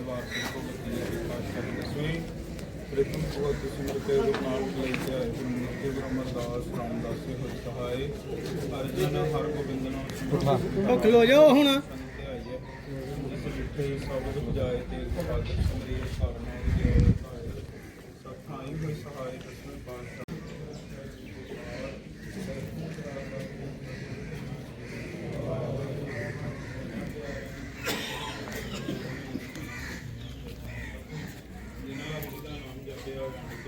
ਪਰਿਵਾਰ ਤੋਂ ਬੱਤੀ ਦੀ ਪਾਸ਼ਾ ਦੱਸੋਈ ਪ੍ਰਿਤਮ ਕੋ ਅਤਿ ਸਿਮਰਤੇ ਦੇ ਨਾਲ ਲੈ ਕੇ ਆਏ ਗੁਰੂ ਮੂਰਤੀ ਅਮਰਦਾਸ ਰਾਮ ਦਾਸੇ ਹੋਇ ਸਹਾਇ ਅਰਜਨ ਹਰ ਗੋਬਿੰਦ ਨਾਮ ਭੁੱਖ ਲੋ ਜਾਓ ਹੁਣ ਜਿਸ ਜਿੱਥੇ ਸਭ ਬੁਝਾਏ ਤੇ ਸਵਾਦ ਸਮਰੀ ਕਰਨਾ ਨਾਮ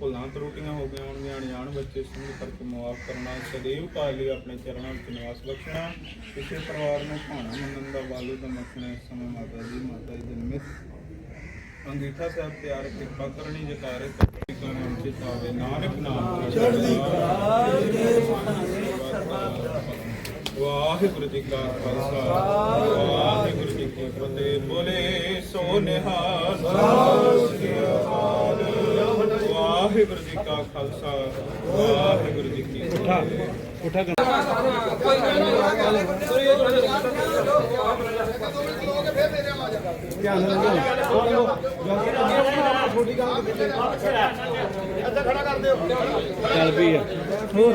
ਭੁੱਲਾਂ ਤਰੁੱਟੀਆਂ ਹੋ ਗਈਆਂ ਹੋਣਗੀਆਂ, ਅਣਜਾਣ ਬੱਚੇ ਸਮਝ ਕਰਕੇ ਮੁਆਫ ਕਰਨਾ, ਸਦੇਵ ਕਾਲ ਲਈ ਆਪਣੇ ਚਰਨਾਂ ਵਿੱਚ ਨਿਵਾਸ ਬਖਸ਼ਣਾ ਕਿਸੇ ਪਰਿਵਾਰ ਨੂੰ ਭਾਣਾ ਮੰਨਣ ਦਾ ਬਾਲੂ ਦਾ ਮੱਖਣਾ ਇਸ ਸਮੇਂ ਮਾਤਾ ਜੀ ਮਾਤਾ ਜੀ ਦੇ ਨਿਮਿਤ ਅੰਗੀਠਾ ਸਾਹਿਬ ਤਿਆਰ, ਕਿਰਪਾ ਕਰਨੀ, ਜਕਾਰੇ ਕਰਨ ਚਿਤਾਵੇ ਨਾਨਕ ਨਾਮ ਚੜ੍ਹਦੀ ਵਾਹਿਗੁਰੂ ਜੀ ਕਾ ਖਾਲਸਾ ਵਾਹਿਗੁਰੂ ਜੀ ਕੀ ਫਤਿਹ। ਬੋਲੇ ਸੋ ਨਿਹਾਲ ਸਤਿ ਸ੍ਰੀ ਅਕਾਲ ਵਾਹਿਗੁਰੂ ਜੀ ਕਾ ਖਾਲਸਾ ਵਾਹਿਗੁਰੂ ਜੀ ਕੀ ਫਤਿਹ। ਉਠਾ ਕਰ। ਛੋਟੀ ਗੱਲ ਚੱਲ ਪਈ ਆ। ਹੋਰ